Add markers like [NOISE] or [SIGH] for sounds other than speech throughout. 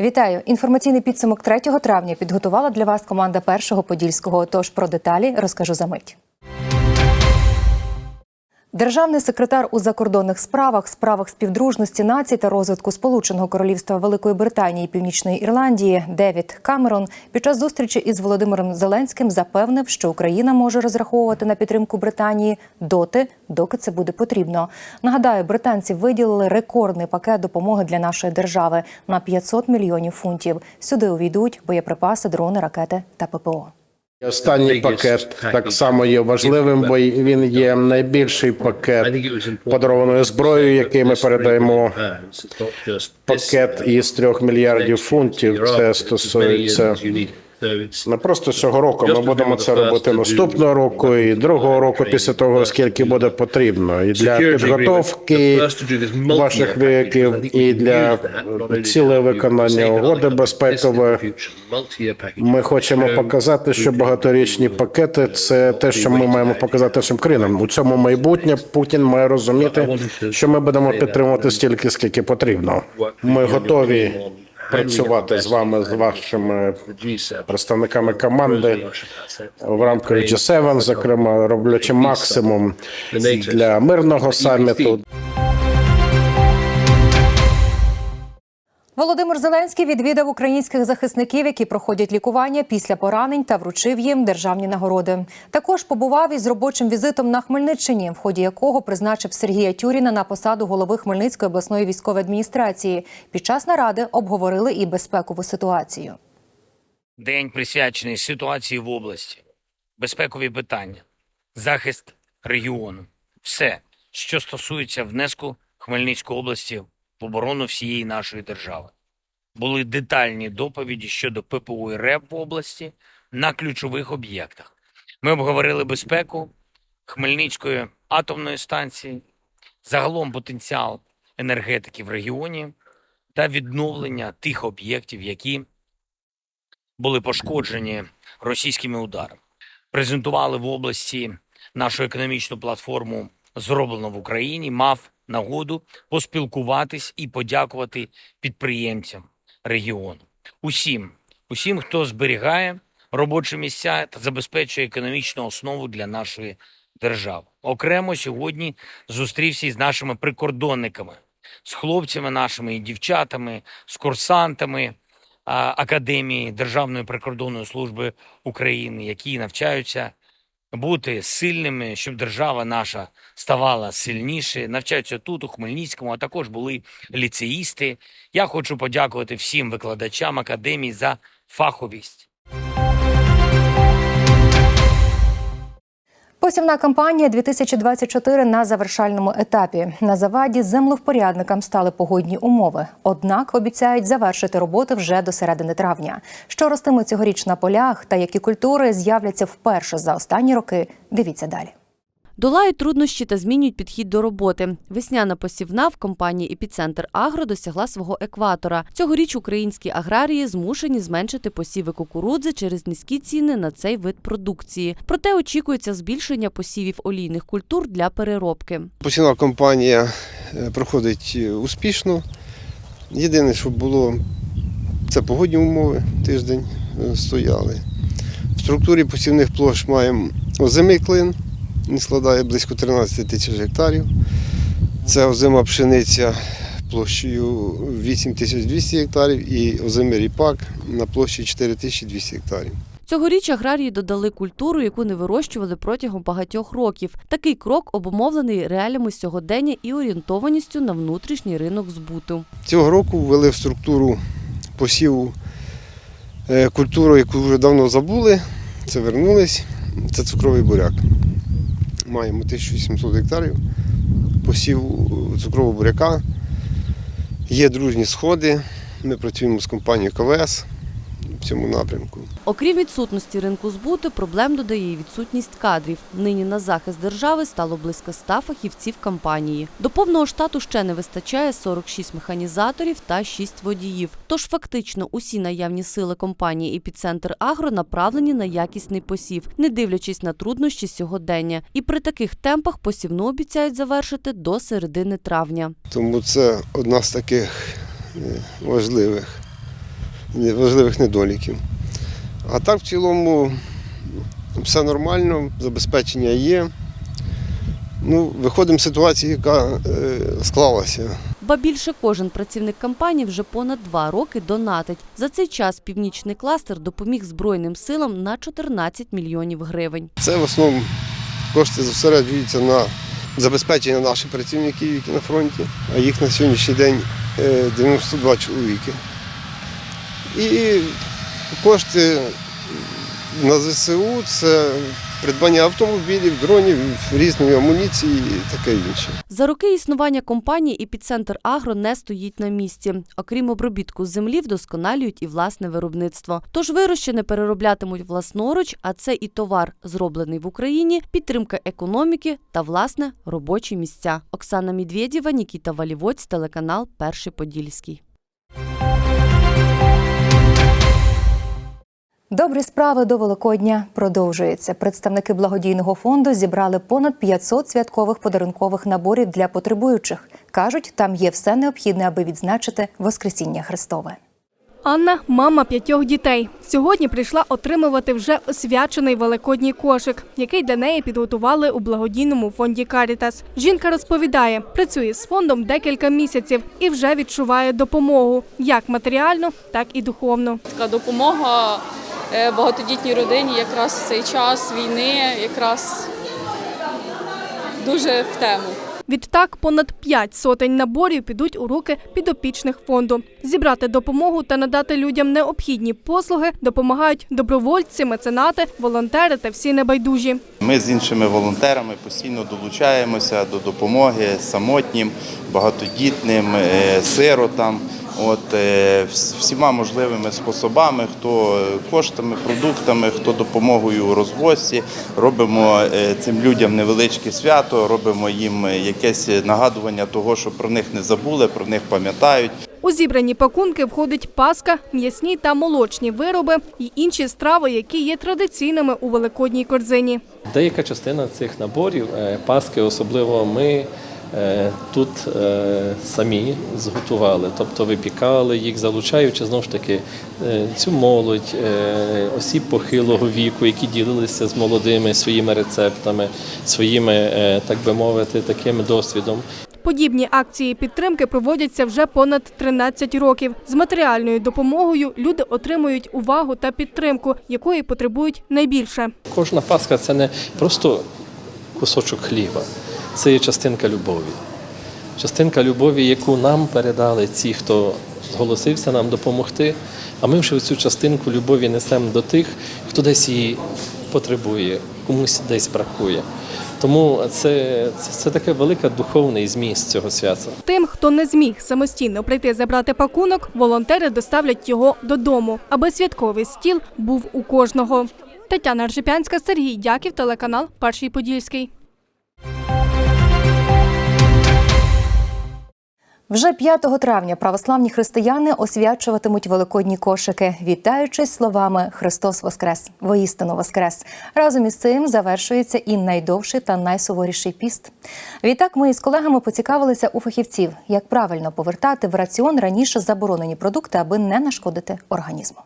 Вітаю! Інформаційний підсумок 3 травня підготувала для вас команда першого подільського. Тож про деталі розкажу за мить. Державний секретар у закордонних справах, справах співдружності націй та розвитку Сполученого Королівства Великої Британії і Північної Ірландії Девід Камерон під час зустрічі із Володимиром Зеленським запевнив, що Україна може розраховувати на підтримку Британії доти, доки це буде потрібно. Нагадаю, британці виділили рекордний пакет допомоги для нашої держави на 500 мільйонів фунтів. Сюди увійдуть боєприпаси, дрони, ракети та ППО. Останній пакет так само є важливим, бо він є найбільший пакет подарованої зброї, який ми передаємо. Пакет із трьох мільярдів фунтів. Це стосується не просто цього року. Ми будемо це робити наступного року і другого року, після того скільки буде потрібно, і для підготовки ваших вояків, і для ціле виконання угоди безпекової. Ми хочемо показати, що багаторічні пакети це те, що ми маємо показати всім країнам. У цьому майбутнє Путін має розуміти, що ми будемо підтримувати стільки, скільки потрібно. Ми готові працювати з вами, з вашими представниками команди в рамках G7, зокрема, роблячи максимум для мирного саміту. Володимир Зеленський відвідав українських захисників, які проходять лікування після поранень та вручив їм державні нагороди. Також побував із робочим візитом на Хмельниччині, в ході якого призначив Сергія Тюріна на посаду голови Хмельницької обласної військової адміністрації. Під час наради обговорили і безпекову ситуацію. День присвячений ситуації в області, безпекові питання, захист регіону, все, що стосується внеску Хмельницької області в оборону всієї нашої держави. Були детальні доповіді щодо ППО і РЕБ в області на ключових об'єктах. Ми обговорили безпеку Хмельницької атомної станції, загалом потенціал енергетики в регіоні та відновлення тих об'єктів, які були пошкоджені російськими ударами. Презентували в області нашу економічну платформу зроблено в Україні. Мав нагоду поспілкуватись і подякувати підприємцям регіону. Усім, усім, хто зберігає робочі місця та забезпечує економічну основу для нашої держави. Окремо сьогодні зустрівся із нашими прикордонниками, з хлопцями нашими і дівчатами, з курсантами Академії Державної прикордонної служби України, які навчаються бути сильними, щоб держава наша ставала сильніше. Навчаються тут, у Хмельницькому, а також були ліцеїсти. Я хочу подякувати всім викладачам академії за фаховість. Посівна кампанія 2024 на завершальному етапі. На заваді землевпорядникам стали погодні умови. Однак обіцяють завершити роботи вже до середини травня. Що ростиме цьогоріч на полях та які культури з'являться вперше за останні роки. Дивіться далі. Долають труднощі та змінюють підхід до роботи. Весняна посівна в компанії Епіцентр Агро досягла свого екватора. Цьогоріч українські аграрії змушені зменшити посіви кукурудзи через низькі ціни на цей вид продукції. Проте очікується збільшення посівів олійних культур для переробки. Посівна кампанія е, проходить е, успішно. Єдине, що було, це погодні умови, тиждень е, стояли. В структурі посівних площ маємо озимий клин, він складає близько 13 тисяч гектарів. Це озима пшениця площею 8200 гектарів і озимий ріпак на площі 4200 гектарів. Цьогоріч аграрії додали культуру, яку не вирощували протягом багатьох років. Такий крок обумовлений реаліями сьогодення і орієнтованістю на внутрішній ринок збуту. Цього року ввели в структуру посіву е, культуру, яку вже давно забули. Це вернулись. Це цукровий буряк. Маємо 1700 гектарів посів цукрового буряка. Є дружні сходи. Ми працюємо з компанією КВС в цьому напрямку. Окрім відсутності ринку збуту, проблем додає і відсутність кадрів. Нині на захист держави стало близько 100 фахівців компанії. До повного штату ще не вистачає 46 механізаторів та 6 водіїв. Тож фактично усі наявні сили компанії «Епіцентр Агро» направлені на якісний посів, не дивлячись на труднощі сьогодення. І при таких темпах посівну обіцяють завершити до середини травня. Тому це одна з таких е, важливих важливих недоліків. А так в цілому все нормально, забезпечення є. Ну, виходимо з ситуації, яка е, склалася. Ба більше кожен працівник компанії вже понад два роки донатить. За цей час північний кластер допоміг Збройним силам на 14 мільйонів гривень. Це в основному кошти зосереджуються на забезпечення наших працівників, які на фронті, а їх на сьогоднішній день е, 92 чоловіки. І кошти на ЗСУ це придбання автомобілів, дронів, різної амуніції і таке інше. За роки існування компанії епіцентр Агро не стоїть на місці. Окрім обробітку землі, вдосконалюють і власне виробництво. Тож вирощене перероблятимуть власноруч, а це і товар, зроблений в Україні, підтримка економіки та власне робочі місця. Оксана Медведєва, Нікіта Валівоць, телеканал Перший Подільський. Добрі справи до Великодня продовжуються. Представники благодійного фонду зібрали понад 500 святкових подарункових наборів для потребуючих. кажуть, там є все необхідне, аби відзначити Воскресіння Христове. Анна мама п'ятьох дітей. Сьогодні прийшла отримувати вже освячений великодній кошик, який для неї підготували у благодійному фонді Карітас. Жінка розповідає, працює з фондом декілька місяців і вже відчуває допомогу як матеріальну, так і духовну. така допомога багатодітній родині якраз в цей час війни, якраз дуже в тему. Відтак понад п'ять сотень наборів підуть у руки підопічних фонду. Зібрати допомогу та надати людям необхідні послуги допомагають добровольці, меценати, волонтери та всі небайдужі. Ми з іншими волонтерами постійно долучаємося до допомоги самотнім, багатодітним, е, сиротам. От е, всіма можливими способами, хто коштами, продуктами, хто допомогою у розвозці. Робимо е, цим людям невеличке свято, робимо їм е, якесь нагадування того, що про них не забули, про них пам'ятають. У зібрані пакунки входить паска, м'ясні та молочні вироби і інші страви, які є традиційними у великодній корзині. Деяка частина цих наборів, е, паски особливо ми е, тут е, самі зготували, тобто випікали їх, залучаючи знову ж таки е, цю молодь, е, осіб похилого віку, які ділилися з молодими своїми рецептами, своїми, е, так би мовити, таким досвідом. Подібні акції підтримки проводяться вже понад 13 років. З матеріальною допомогою люди отримують увагу та підтримку, якої потребують найбільше. Кожна паска це не просто кусочок хліба, це є частинка любові. Частинка любові, яку нам передали ті, хто зголосився нам допомогти. А ми вже цю частинку любові несемо до тих, хто десь її потребує, комусь десь бракує. Тому це, це, це таке велика духовний зміст цього свята. Тим, хто не зміг самостійно прийти забрати пакунок, волонтери доставлять його додому, аби святковий стіл був у кожного. Тетяна Ржепянська, Сергій Дяків, телеканал Перший Подільський. Вже 5 травня православні християни освячуватимуть великодні кошики, вітаючись словами Христос Воскрес! Воістину Воскрес! Разом із цим завершується і найдовший та найсуворіший піст. Відтак ми із колегами поцікавилися у фахівців, як правильно повертати в раціон раніше заборонені продукти, аби не нашкодити організму.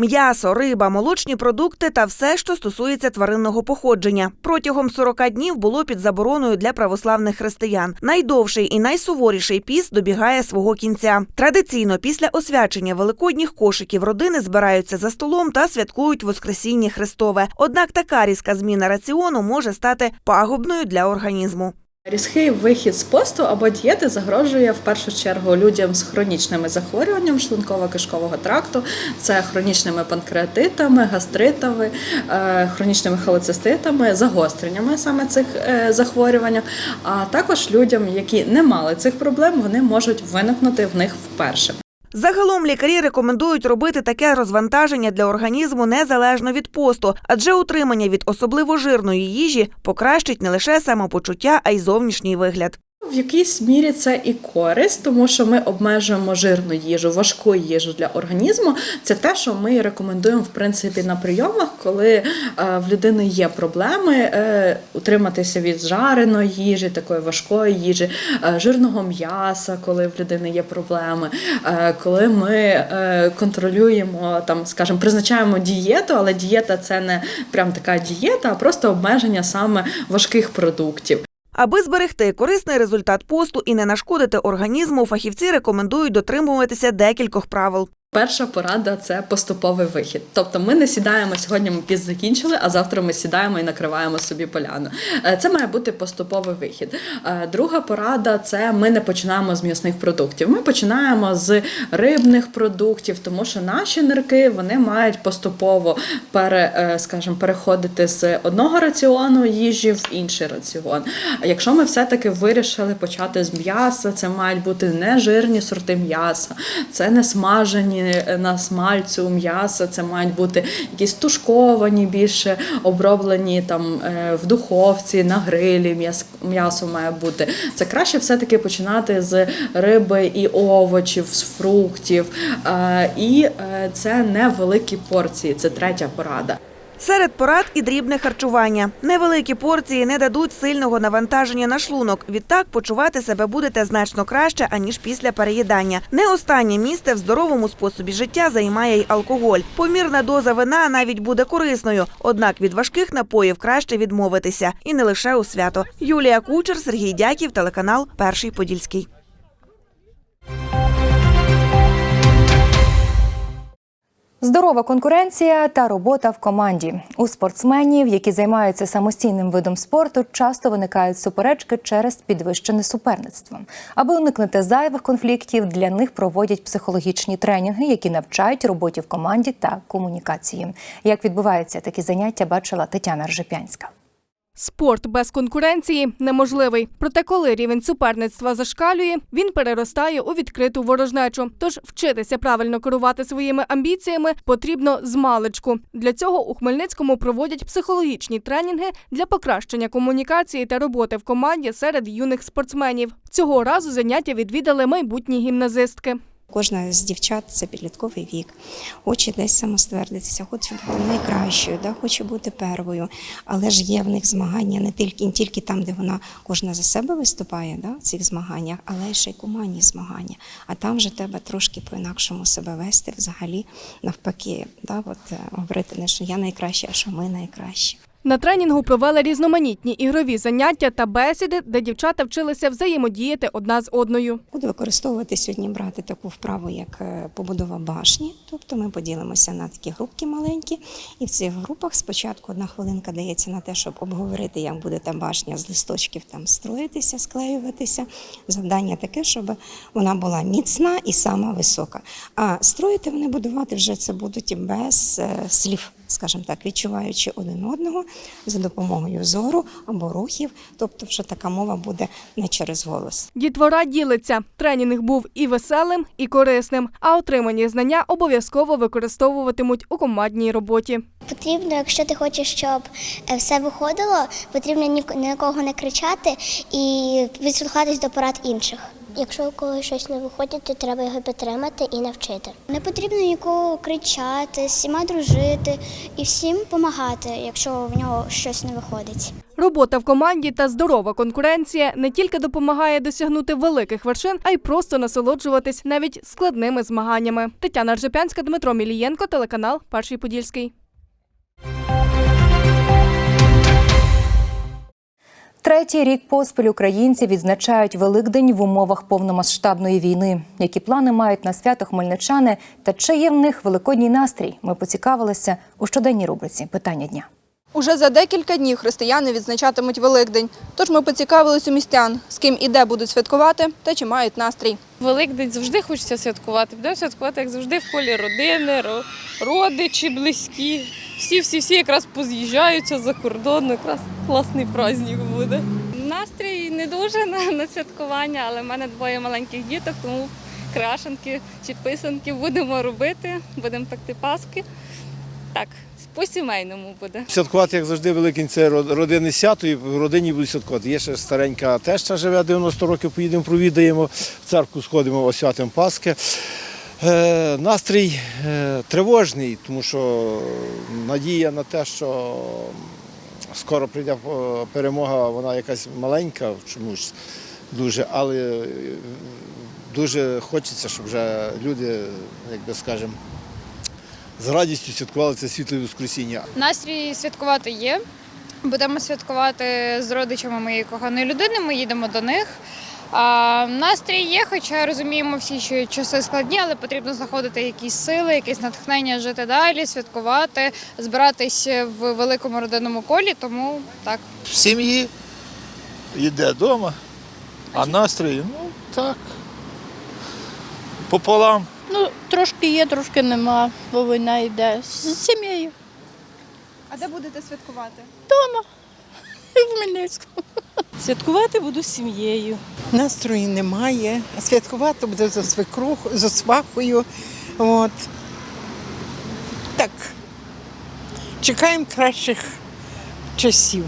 М'ясо, риба, молочні продукти та все, що стосується тваринного походження. Протягом 40 днів було під забороною для православних християн. Найдовший і найсуворіший піст добігає свого кінця. Традиційно після освячення великодніх кошиків родини збираються за столом та святкують Воскресіння Христове. Однак така різка зміна раціону може стати пагубною для організму. Різкий вихід з посту або дієти загрожує в першу чергу людям з хронічними захворюванням шлунково-кишкового тракту, це хронічними панкреатитами, гастритами, е, хронічними холециститами, загостреннями саме цих е, захворювань. А також людям, які не мали цих проблем, вони можуть виникнути в них вперше. Загалом лікарі рекомендують робити таке розвантаження для організму незалежно від посту, адже утримання від особливо жирної їжі покращить не лише самопочуття, а й зовнішній вигляд. В якійсь мірі це і користь, тому що ми обмежуємо жирну їжу, важку їжу для організму. Це те, що ми рекомендуємо в принципі на прийомах, коли е, в людини є проблеми е, утриматися від жареної їжі, такої важкої їжі, е, жирного м'яса, коли в людини є проблеми, коли ми контролюємо там, скажімо, призначаємо дієту, але дієта це не прям така дієта, а просто обмеження саме важких продуктів. Аби зберегти корисний результат посту і не нашкодити організму, фахівці рекомендують дотримуватися декількох правил. Перша порада це поступовий вихід. Тобто ми не сідаємо сьогодні. Ми піст закінчили, а завтра ми сідаємо і накриваємо собі поляну. Е, Це має бути поступовий вихід. Е, Друга порада це ми не починаємо з м'ясних продуктів. Ми починаємо з рибних продуктів, тому що наші нирки вони мають поступово пере, е, скажімо, переходити з одного раціону їжі в інший раціон. Якщо ми все-таки вирішили почати з м'яса, це мають бути не жирні сорти м'яса, це не смажені е, на смальцю м'яса, це мають бути якісь тушковані, більше оброблені там е, в духовці, на грилі. М'яс, м'ясо має бути. Це краще все-таки починати з риби і овочів, з фруктів. Е, І це невеликі порції. Це третя порада. Серед порад і дрібне харчування. Невеликі порції не дадуть сильного навантаження на шлунок. Відтак почувати себе будете значно краще, аніж після переїдання. Не останнє місце в здоровому способі життя займає й алкоголь. Помірна доза вина навіть буде корисною. Однак від важких напоїв краще відмовитися. І не лише у свято. Юлія Кучер, Сергій Дяків, телеканал Перший Подільський. Здорова конкуренція та робота в команді у спортсменів, які займаються самостійним видом спорту, часто виникають суперечки через підвищене суперництво. Аби уникнути зайвих конфліктів, для них проводять психологічні тренінги, які навчають роботі в команді та комунікації. Як відбуваються такі заняття, бачила Тетяна Ржепянська. Спорт без конкуренції неможливий. Проте, коли рівень суперництва зашкалює, він переростає у відкриту ворожнечу. Тож вчитися правильно керувати своїми амбіціями потрібно з маличку. Для цього у Хмельницькому проводять психологічні тренінги для покращення комунікації та роботи в команді серед юних спортсменів. Цього разу заняття відвідали майбутні гімназистки. Кожна з дівчат це підлітковий вік, хоче десь самоствердитися, хоче бути найкращою, да, хоче бути первою. Але ж є в них змагання не тільки, не тільки там, де вона кожна за себе виступає да, в цих змаганнях, але ще й командні змагання. А там вже треба трошки по-інакшому себе вести, взагалі навпаки, да, от, е, говорити не що я найкраща, а що ми найкращі. На тренінгу провели різноманітні ігрові заняття та бесіди, де дівчата вчилися взаємодіяти одна з одною. Буду використовувати сьогодні брати таку вправу, як е, побудова башні. Тобто ми поділимося на такі групки маленькі, і в цих групах спочатку одна хвилинка дається на те, щоб обговорити, як буде та башня з листочків там строїтися, склеюватися. Завдання таке, щоб вона була міцна і сама висока. А строїти вони будувати вже це будуть без е, слів. Скажімо так, відчуваючи один одного за допомогою зору або рухів, тобто вже така мова буде не через голос. Дітвора ділиться. Тренінг був і веселим, і корисним, а отримані знання обов'язково використовуватимуть у командній роботі. Потрібно, якщо ти хочеш, щоб е, все виходило, потрібно ні ні на кого не кричати і відслухатись до порад інших. Якщо у когось щось не виходить, то треба його підтримати і навчити. Не потрібно нікого кричати, всіма дружити і всім допомагати, якщо в нього щось не виходить. Робота в команді та здорова конкуренція не тільки допомагає досягнути великих вершин, а й просто насолоджуватись навіть складними змаганнями. Тетяна Ржепянська, Дмитро Мілієнко, телеканал Перший Подільський. Третій рік поспіль українці відзначають Великдень в умовах повномасштабної війни. Які плани мають на свято хмельничани та чи є в них великодній настрій? Ми поцікавилися у щоденній рубриці Питання дня. Уже за декілька днів християни відзначатимуть Великдень. Тож ми поцікавились у містян, з ким і де будуть святкувати та чи мають настрій. Великдень завжди хочеться святкувати. Будемо святкувати, як завжди, в колі родини, родичі, близькі. Всі, всі, всі якраз поз'їжджаються за кордон. Якраз класний праздник буде. Настрій не дуже на, на святкування, але в мене двоє маленьких діток, тому крашенки чи писанки будемо робити, будемо пекти паски. Так, по-сімейному буде. Святкувати, як завжди, Великдень це род- родинне в родині будуть святкувати. Є ще старенька теща живе 90 років, поїдемо, провідаємо, в церкву сходимо, освятимо Пасхи. Е, настрій е, тривожний, тому що надія на те, що скоро прийде е, перемога, вона якась маленька чомусь дуже, але дуже хочеться, щоб вже люди, як би скажемо, з радістю святкували це світле Воскресіння. Настрій святкувати є. Будемо святкувати з родичами моєї коханої людини. Ми їдемо до них. А, настрій є, хоча розуміємо всі, що часи складні, але потрібно знаходити якісь сили, якесь натхнення жити далі, святкувати, збиратись в великому родинному колі. Тому так. в сім'ї, йде вдома, а настрій, ну так. Пополам. Ну, трошки є, трошки нема, бо війна йде з сім'єю. А де будете святкувати? Дома. [LAUGHS] В Хмельницькому. Святкувати буду з сім'єю. Настрою немає. Святкувати буду за свекрух, за свахою. От. Так. Чекаємо кращих часів.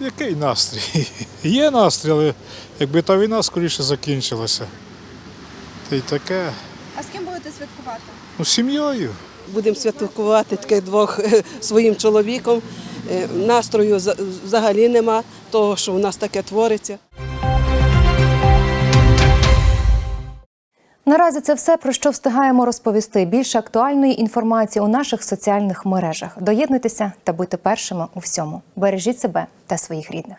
Який настрій? [LAUGHS] Є настрій, але якби та війна скоріше закінчилася. Та й таке. А з ким будете святкувати? Ну, з сім'єю. Будемо святкувати таких двох своїм чоловіком. Е, Настрою взагалі нема, того, що у нас таке твориться. Наразі це все про що встигаємо розповісти. Більше актуальної інформації у наших соціальних мережах. Доєднуйтеся та будьте першими у всьому. Бережіть себе та своїх рідних.